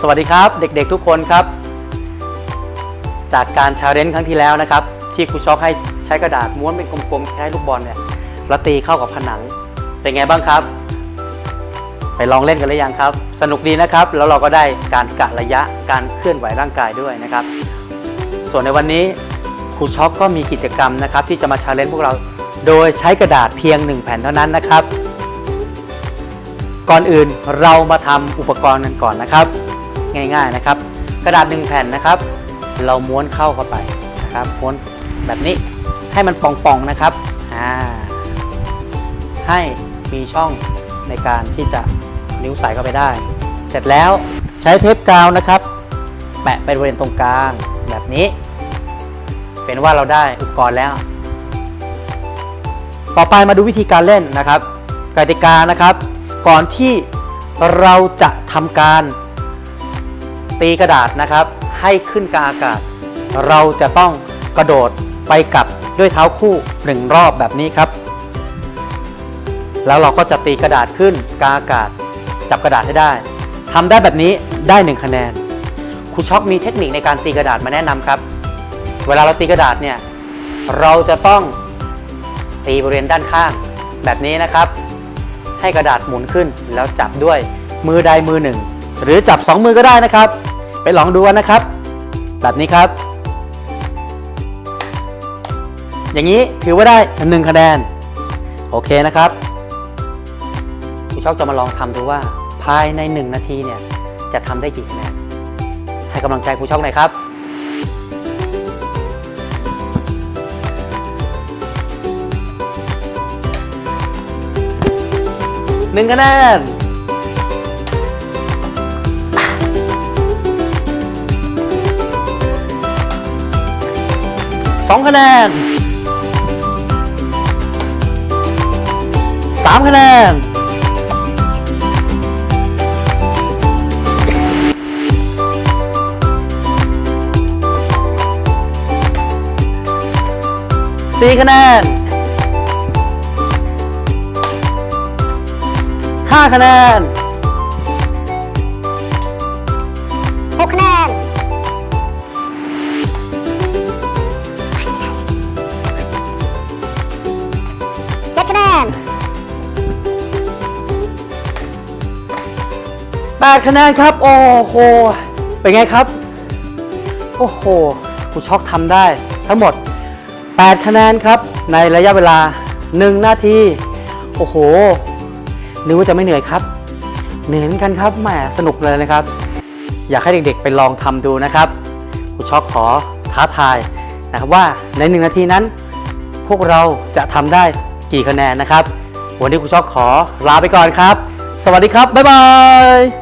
สวัสดีครับเด็กๆทุกคนครับ จากการชาเลนจ์ครั้งที่แล้วนะครับ ที่ครูช็อกให้ใช้กระดาษม้วนเป็นกลมๆคล้ายลูกบอลเนี่ยแล้วตีเข้ากับผนัง เป็นไงบ้างครับ ไปลองเล่นกันหรือยังครับ สนุกดีนะครับ แล้วเราก็ได้การกะระยะการเคลื่อนไหวร่างกายด้วยนะครับ ส่วนในวันนี้ครูช็อกก็มีกิจกรรมนะครับ ที่จะมาชาเลนจ์พวกเรา โดยใช้กระดาษเพียง 1 แผ่นเท่านั้นนะครับ ก่อนอื่นเรามาทำอุปกรณ์กันก่อนนะครับ ง่าย ๆนะครับ กระดาษหนึ่งแผ่นนะครับ เราม้วนเข้าเข้าไปนะครับม้วนแบบนี้ให้มันป่องๆนะครับอ่าให้มีช่องในการที่จะนิ้วใส่เข้าไปได้ เสร็จแล้วใช้เทปกาวนะครับ แปะไปบริเวณตรงกลางแบบนี้ เป็นว่าเราได้อุปกรณ์แล้ว ต่อไปมาดูวิธีการเล่นนะครับกติกานะครับ ก่อนที่เราจะทำการ ตีกระดาษนะครับ ให้ขึ้นกลางอากาศ เราจะต้องกระโดดไปกับด้วยเท้าคู่หนึ่งรอบแบบนี้ครับ แล้วเราก็จะตีกระดาษขึ้นกลางอากาศ จับกระดาษให้ได้ทำได้แบบนี้ได้หนึ่งคะแนนครูช็อกมีเทคนิคในการตีกระดาษมาแนะนำครับ เวลาเราตีกระดาษเนี่ยเราจะต้องตีบริเวณด้านข้าง แบบนี้นะครับ ให้กระดาษหมุนขึ้นแล้วจับด้วยมือใดมือหนึ่ง หรือจับ 2 มือก็ได้นะครับ ไปลองดูกันนะครับ แบบนี้ครับ อย่างนี้ถือว่าได้หนึ่งคะแนน โอเคนะครับครูชอบจะมาลองทำดูว่าภายใน 1 นาทีเนี่ยจะทำได้กี่คะแนน ให้กำลังใจครูช็อกหน่อยครับหนึ่งคะแนน สองคะแนนสามคะแนนสี่คะแนนห้าคะแนน 8 คะแนนครับ โอ้โห เป็นไงครับ โอ้โหครูช็อกทำได้ทั้งหมด 8 คะแนนครับ ในระยะเวลา 1 นาที โอ้โหนึกว่าจะไม่เหนื่อยครับ เหนื่อยเหมือนกันครับแหมสนุกเลยนะครับ อยากให้เด็กๆไปลองทำดูนะครับครูช็อกขอท้าทายนะครับว่าใน1นาทีนั้น พวกเราจะทำได้กี่คะแนนนะครับ วันนี้ครูช็อกขอลาไปก่อนครับ สวัสดีครับ บ๊ายบาย